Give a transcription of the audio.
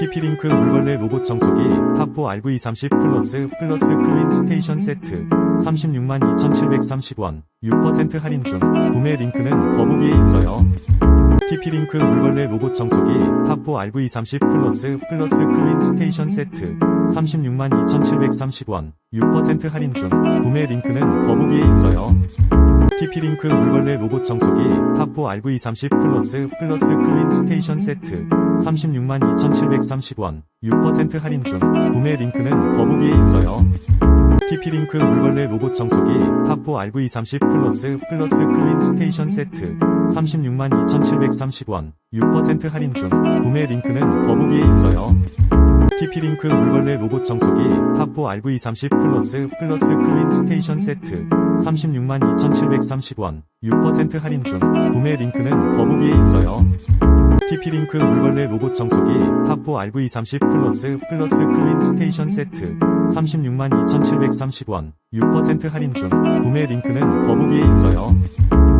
TP링크 물걸레 로봇 청소기 파포 RV30 플러스 플러스 클린 스테이션 세트 36만 2,730원 6% 할인 중 구매 링크는 더보기에 있어요. TP링크 물걸레 로봇 청소기 파포 RV30 플러스 플러스 클린 스테이션 세트 36만 2,730원 6% 할인 중 구매 링크는 더보기에 있어요. TP링크 물걸레 로봇 청소기 파포 RV30 플러스 플러스 클린 스테이션 세트 36만 2,730원 6% 할인 중 구매 링크는 더보기에 있어요. TP링크 물걸레 로봇 청소기 파포 RV30 플러스 플러스 클린 스테이션 세트 36만 2,730원 6% 할인 중 구매 링크는 더보기에 있어요. TP링크 물걸레 로봇 청소기 파포 RV30 플러스 플러스 클린 스테이션 세트 36만 2,730원 6% 할인 중 구매 링크는 더보기에 있어요. TP링크 물걸레 로봇 청소기 파포 RV30 플러스 플러스 클린 스테이션 세트 36만 2,730원 6% 할인 중 구매 링크는 더보기에 있어요.